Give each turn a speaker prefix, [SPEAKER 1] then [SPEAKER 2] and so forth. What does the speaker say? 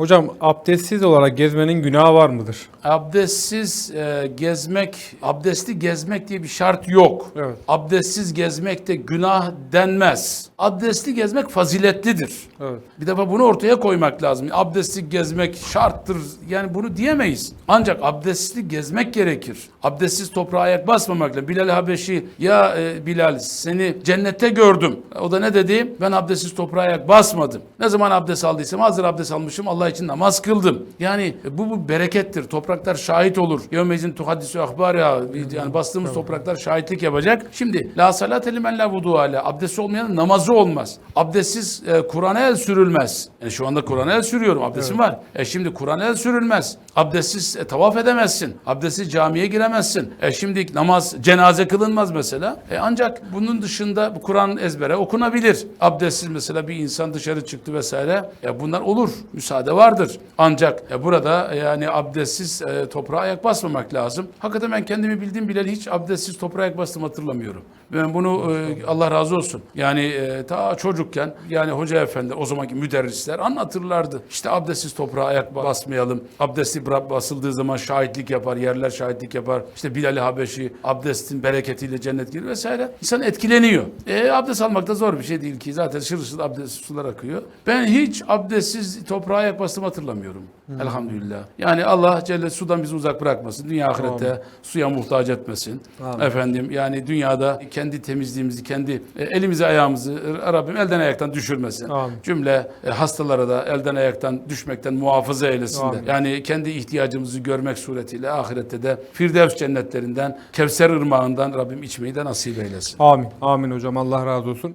[SPEAKER 1] Hocam abdestsiz olarak gezmenin günahı var mıdır?
[SPEAKER 2] Abdestsiz e, gezmek, abdestli gezmek diye bir şart yok.
[SPEAKER 1] Evet.
[SPEAKER 2] Abdestsiz gezmek de günah denmez. Abdestli gezmek faziletlidir.
[SPEAKER 1] Evet.
[SPEAKER 2] Bir defa bunu ortaya koymak lazım. Abdestli gezmek şarttır. Yani bunu diyemeyiz. Ancak abdestli gezmek gerekir. Abdestsiz toprağa ayak basmamak lazım. Bilal Habeşi ya e, Bilal seni cennette gördüm. O da ne dedi? Ben abdestsiz toprağa ayak basmadım. Ne zaman abdest aldıysam hazır abdest almışım. Allah için namaz kıldım. Yani e, bu, bu berekettir. Topraklar şahit olur. Yevmezin tuhaddisu ahbar ya. Yani bastığımız topraklar şahitlik yapacak. Şimdi la salate limen la vudu ale. Abdest olmayanın namazı olmaz. Abdestsiz e, Kur'an'a el sürülmez. Yani şu anda Kur'an'a el sürüyorum. Abdestim var. E şimdi Kur'an'a el sürülmez. Abdestsiz e, tavaf edemezsin. Abdestsiz camiye giremezsin. E şimdi namaz, cenaze kılınmaz mesela. E ancak bunun dışında Kur'an ezbere okunabilir. Abdestsiz mesela bir insan dışarı çıktı vesaire. E bunlar olur. Müsaade vardır. Ancak e, burada e, yani abdestsiz e, toprağa ayak basmamak lazım. Hakikaten ben kendimi bildiğim bileli hiç abdestsiz toprağa ayak bastım hatırlamıyorum. Ben bunu e, Allah razı olsun. Yani e, ta çocukken yani hoca efendi o zamanki müderrisler anlatırlardı. İşte abdestsiz toprağa ayak basmayalım. Abdestli basıldığı zaman şahitlik yapar, yerler şahitlik yapar. İşte Bilal Habeşi abdestin bereketiyle cennet girer vesaire. İnsan etkileniyor. E, abdest almak da zor bir şey değil ki. Zaten şırıl abdest sular akıyor. Ben hiç abdestsiz toprağa ayak bastım hatırlamıyorum. Elhamdülillah. Yani Allah Celle sudan bizi uzak bırakmasın. Dünya ahirette suya muhtaç etmesin.
[SPEAKER 1] Amin.
[SPEAKER 2] Efendim yani dünyada kendi temizliğimizi, kendi e, elimizi ayağımızı e, Rabbim elden ayaktan düşürmesin.
[SPEAKER 1] Amin.
[SPEAKER 2] Cümle e, hastalara da elden ayaktan düşmekten muhafaza eylesin. de.
[SPEAKER 1] Amin.
[SPEAKER 2] Yani kendi ihtiyacımızı görmek suretiyle ahirette de Firdevs cennetlerinden, Kevser ırmağından Rabbim içmeyi de nasip eylesin.
[SPEAKER 1] Amin. Amin hocam. Allah razı olsun.